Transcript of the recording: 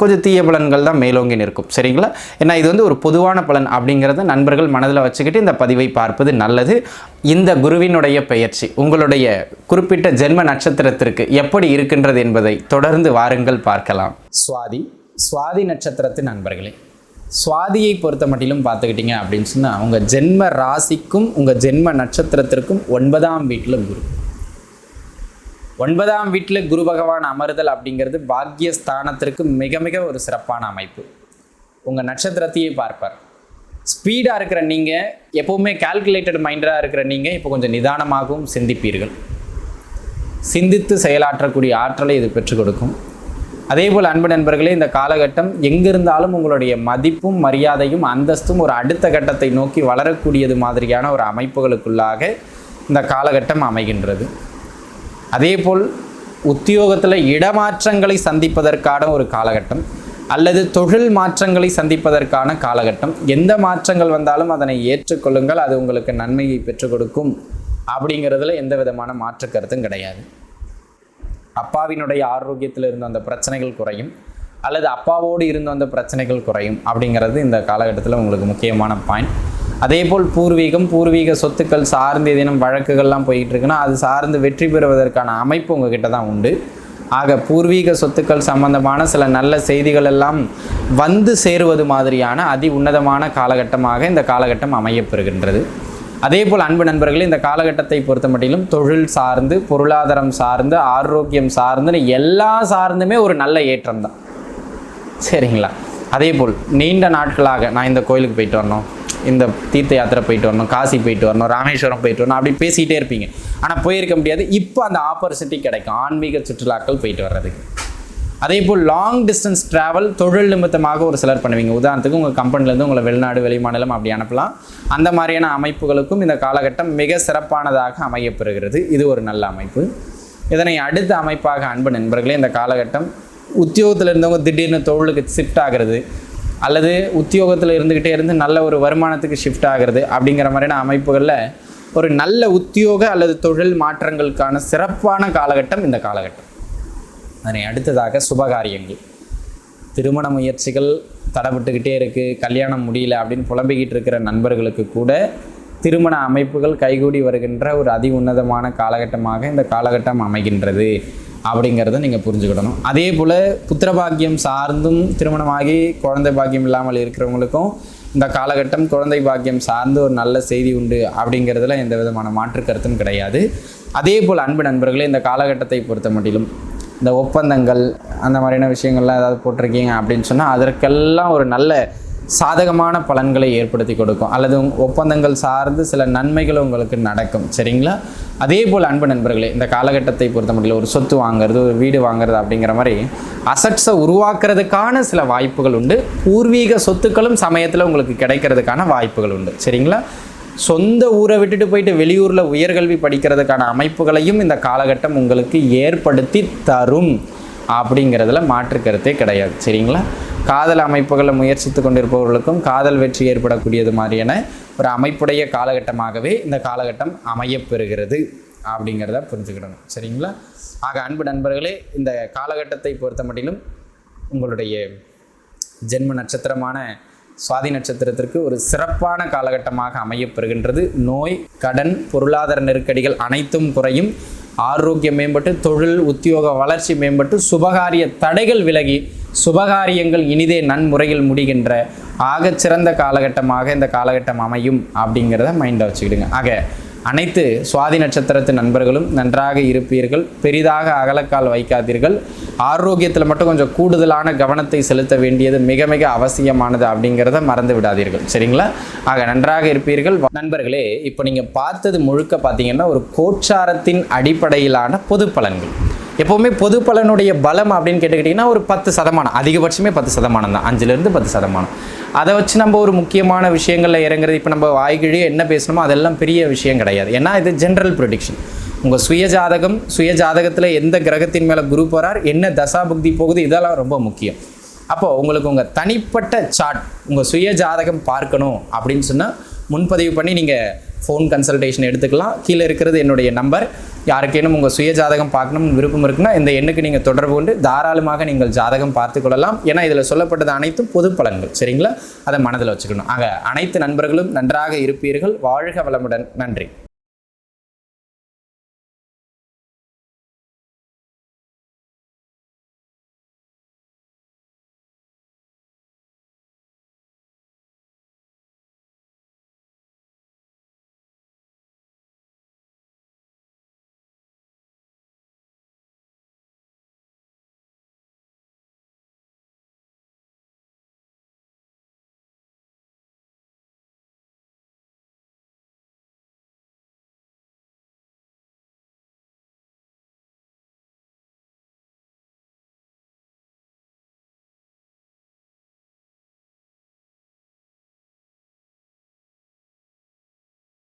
கொஞ்சம் தீய பலன்கள் தான் மேலோங்கி நிற்கும். சரிங்களா? ஏன்னா இது வந்து ஒரு பொதுவான பலன் அப்படிங்கிறத நண்பர்கள் மனதில் வச்சுக்கிட்டு இந்த பதிவை பார்ப்பது நல்லது. இந்த குருவினுடைய பெயர்ச்சி உங்களுடைய குறிப்பிட்ட ஜென்ம நட்சத்திரத்திற்கு எப்படி இருக்கின்றது என்பதை தொடர்ந்து வாருங்கள் பார்க்கலாம். சுவாதி சுவாதி நட்சத்திரத்தின் நண்பர்களே சுவாதியை பொறுத்த மட்டிலும் பார்த்துக்கிட்டிங்க அப்படின்னு சொன்னால் உங்கள் ஜென்ம ராசிக்கும் உங்கள் ஜென்ம நட்சத்திரத்திற்கும் ஒன்பதாம் வீட்டில் குரு. ஒன்பதாம் வீட்டில் குரு பகவான் அமருதல் அப்படிங்கிறது பாக்கியஸ்தானத்திற்கு மிக மிக ஒரு சிறப்பான அமைப்பு. உங்கள் நட்சத்திரத்தையே பார்ப்பார். ஸ்பீடாக இருக்கிற நீங்கள் எப்போவுமே கால்குலேட்டட் மைண்டாக இருக்கிற நீங்கள் இப்போ கொஞ்சம் நிதானமாகவும் சிந்திப்பீர்கள். சிந்தித்து செயலாற்றக்கூடிய ஆற்றலை இது பெற்றுக் கொடுக்கும். அதே போல் அன்பு நண்பர்களே இந்த காலகட்டம் எங்கிருந்தாலும் உங்களுடைய மதிப்பும் மரியாதையும் அந்தஸ்தும் ஒரு அடுத்த கட்டத்தை நோக்கி வளரக்கூடியது மாதிரியான ஒரு அமைப்புகளுக்குள்ளாக இந்த காலகட்டம் அமைகின்றது. அதேபோல் உத்தியோகத்தில் இடமாற்றங்களை சந்திப்பதற்கான ஒரு காலகட்டம் அல்லது தொழில் மாற்றங்களை சந்திப்பதற்கான காலகட்டம். எந்த மாற்றங்கள் வந்தாலும் அதனை ஏற்றுக்கொள்ளுங்கள் அது உங்களுக்கு நன்மையை பெற்றுக் கொடுக்கும் அப்படிங்கிறதுல எந்த விதமான மாற்று கருத்தும் கிடையாது. அப்பாவினுடைய ஆரோக்கியத்தில் இருந்த அந்த பிரச்சனைகள் குறையும் அல்லது அப்பாவோடு இருந்த அந்த பிரச்சனைகள் குறையும் அப்படிங்கிறது இந்த காலகட்டத்தில் உங்களுக்கு முக்கியமான பாயிண்ட் அதே போல் பூர்வீகம் பூர்வீக சொத்துக்கள் சார்ந்து ஏதேனும் வழக்குகள்லாம் போய்கிட்டு இருக்குன்னா அது சார்ந்து வெற்றி பெறுவதற்கான அமைப்பு உங்ககிட்ட தான் உண்டு. ஆக பூர்வீக சொத்துக்கள் சம்பந்தமான சில நல்ல செய்திகள் எல்லாம் வந்து சேருவது மாதிரியான அதி உன்னதமான காலகட்டமாக இந்த காலகட்டம் அமையப்பெறுகின்றது. அதே போல் அன்பு நண்பர்களே இந்த காலகட்டத்தை பொறுத்த மட்டிலும் தொழில் சார்ந்து பொருளாதாரம் சார்ந்து ஆரோக்கியம் சார்ந்துன்னு எல்லா சார்ந்துமே ஒரு நல்ல ஏற்றம் தான். சரிங்களா? அதே போல் நீண்ட நாட்களாக நான் இந்த கோயிலுக்கு போயிட்டு வரணும். இந்த தீர்த்த யாத்திரை போயிட்டு வரணும் காசி போயிட்டு வரணும் ராமேஸ்வரம் போயிட்டு வரணும் அப்படி பேசிகிட்டே இருப்பீங்க. ஆனால் போயிருக்க முடியாது. இப்போ அந்த ஆப்பர்ச்சுனிட்டி கிடைக்கும். ஆன்மீக சுற்றுலாக்கள் போயிட்டு வர்றதுக்கு. அதே போல் லாங் டிஸ்டன்ஸ் ட்ராவல் தொழில் நிமித்தமாக ஒரு சிலர் பண்ணுவீங்க. உதாரணத்துக்கு உங்கள் கம்பெனிலேருந்து உங்களை வெளிநாடு வெளிமாநிலம் அப்படி அனுப்பலாம். அந்த மாதிரியான அமைப்புகளுக்கும் இந்த காலகட்டம் மிக சிறப்பானதாக அமையப்பெறுகிறது. இது ஒரு நல்ல அமைப்பு. இதனை அடுத்த அமைப்பாக அன்பு நண்பர்களே இந்த காலகட்டம் உத்தியோகத்தில் இருந்தவங்க திடீர்னு தொழிலுக்கு ஷிஃப்ட் ஆகிறது அல்லது உத்தியோகத்தில் இருந்துக்கிட்டே இருந்து நல்ல ஒரு வருமானத்துக்கு ஷிஃப்ட் ஆகிறது அப்படிங்கிற மாதிரியான அமைப்புகளில் ஒரு நல்ல உத்தியோக அல்லது தொழில் மாற்றங்களுக்கான சிறப்பான காலகட்டம் இந்த காலகட்டம். அதனை அடுத்ததாக சுபகாரியங்கள். திருமண முயற்சிகள் தடைப்பட்டுக்கிட்டே இருக்குது கல்யாணம் முடியல அப்படின்னு புலம்பிக்கிட்டு இருக்கிற நண்பர்களுக்கு கூட திருமண அமைப்புகள் கைகூடி வருகின்ற ஒரு அதி உன்னதமான காலகட்டமாக இந்த காலகட்டம் அமைகின்றது. அப்படிங்கிறத நீங்கள் புரிஞ்சுக்கிடணும். அதே போல் புத்திரபாக்கியம் சார்ந்தும் திருமணமாகி குழந்தை பாக்கியம் இல்லாமல் இருக்கிறவங்களுக்கும் இந்த காலகட்டம் குழந்தை பாக்கியம் சார்ந்து ஒரு நல்ல செய்தி உண்டு அப்படிங்கிறதுல எந்த விதமான மாற்று கருத்தும் கிடையாது. அதே போல் அன்பு நண்பர்களே இந்த காலகட்டத்தை பொறுத்த மட்டிலும் இந்த ஒப்பந்தங்கள் அந்த மாதிரியான விஷயங்கள்லாம் ஏதாவது போட்டிருக்கீங்க அப்படின்னு சொன்னால் அதற்கெல்லாம் ஒரு நல்ல சாதகமான பலன்களை ஏற்படுத்தி கொடுக்கும். அல்லது ஒப்பந்தங்கள் சார்ந்து சில நன்மைகள் உங்களுக்கு நடக்கும். சரிங்களா? அதே போல் அன்பு நண்பர்களே இந்த காலகட்டத்தை பொறுத்த முடியல ஒரு சொத்து வாங்குறது ஒரு வீடு வாங்குறது அப்படிங்கிற மாதிரி அசட்ஸை உருவாக்குறதுக்கான சில வாய்ப்புகள் உண்டு. பூர்வீக சொத்துக்களும் சமயத்தில் உங்களுக்கு கிடைக்கிறதுக்கான வாய்ப்புகள் உண்டு. சரிங்களா? சொந்த ஊரை விட்டுட்டு போயிட்டு வெளியூரில் உயர்கல்வி படிக்கிறதுக்கான அமைப்புகளையும் இந்த காலகட்டம் உங்களுக்கு ஏற்படுத்தி தரும். அப்படிங்கிறதுல மாற்று கருத்தே கிடையாது. சரிங்களா? காதல் அமைப்புகளை முயற்சித்து கொண்டிருப்பவர்களுக்கும் காதல் வெற்றி ஏற்படக்கூடியது மாதிரியான ஒரு அமைப்புடைய காலகட்டமாகவே இந்த காலகட்டம் அமையப்பெறுகிறது அப்படிங்கிறத புரிஞ்சுக்கிடணும். சரிங்களா? ஆக அன்பு நண்பர்களே இந்த காலகட்டத்தை பொறுத்த மட்டிலும் உங்களுடைய ஜென்ம நட்சத்திரமான சுவாதி நட்சத்திரத்திற்கு ஒரு சிறப்பான காலகட்டமாக அமையப்பெறுகின்றது. நோய் கடன் பொருளாதார நெருக்கடிகள் அனைத்தும் குறையும். ஆரோக்கியம் மேம்பட்டு தொழில் உத்தியோக வளர்ச்சி மேம்பட்டு சுபகாரிய தடைகள் விலகி சுபகாரியங்கள் இனிதே நன்முறையில் முடிகின்ற ஆகச்சிறந்த காலகட்டமாக இந்த காலகட்டம் அமையும் அப்படிங்கிறத மைண்டில் வச்சுக்கிடுங்க. ஆக அனைத்து சுவாதி நட்சத்திரத்து நண்பர்களும் நன்றாக இருப்பீர்கள். பெரிதாக அகலக்கால் வைக்காதீர்கள். ஆரோக்கியத்தில் மட்டும் கொஞ்சம் கூடுதலான கவனத்தை செலுத்த வேண்டியது மிக மிக அவசியமானது அப்படிங்கிறத மறந்து விடாதீர்கள். சரிங்களா? ஆக நன்றாக இருப்பீர்கள். நண்பர்களே இப்போ நீங்கள் பார்த்தது முழுக்க பார்த்தீங்கன்னா ஒரு கோச்சாரத்தின் அடிப்படையிலான பொது பலன்கள். எப்போவுமே பொது பலனுடைய பலம் அப்படின்னு கேட்டுக்கிட்டிங்கன்னா ஒரு பத்து சதமானம். அதிகபட்சமே பத்து சதமானம் தான். அஞ்சுலேருந்து பத்து சதமானம். அதை வச்சு நம்ம ஒரு முக்கியமான விஷயங்களில் இறங்குறது இப்போ நம்ம வாய்கிழியே என்ன பேசணுமோ அதெல்லாம் பெரிய விஷயம் கிடையாது. ஏன்னா இது ஜென்ரல் ப்ரொடிக்ஷன் உங்கள் சுய ஜாதகம் சுய ஜாதகத்தில் எந்த கிரகத்தின் மேலே குரு போகிறார் என்ன தசா புக்தி போகுது இதெல்லாம் ரொம்ப முக்கியம். அப்போது உங்களுக்கு உங்கள் தனிப்பட்ட சார்ட் உங்கள் சுய ஜாதகம் பார்க்கணும் அப்படின்னு சொன்னால் முன்பதிவு பண்ணி நீங்கள் ஃபோன் கன்சல்டேஷன் எடுத்துக்கலாம். கீழே இருக்கிறது என்னுடைய நம்பர் யாருக்கேனும் உங்கள் சுய ஜாதகம் பார்க்கணும்னு விருப்பம் இருக்குன்னா இந்த எண்ணுக்கு நீங்கள் தொடர்பு கொண்டு தாராளமாக நீங்கள் ஜாதகம் பார்த்து கொள்ளலாம். ஏன்னா இதில் சொல்லப்பட்டது அனைத்தும் பொது பலன்கள் சரிங்களா? அதை மனதில் வச்சுக்கணும். ஆக அனைத்து நண்பர்களும் நன்றாக இருப்பீர்கள். வாழ்க வளமுடன். நன்றி.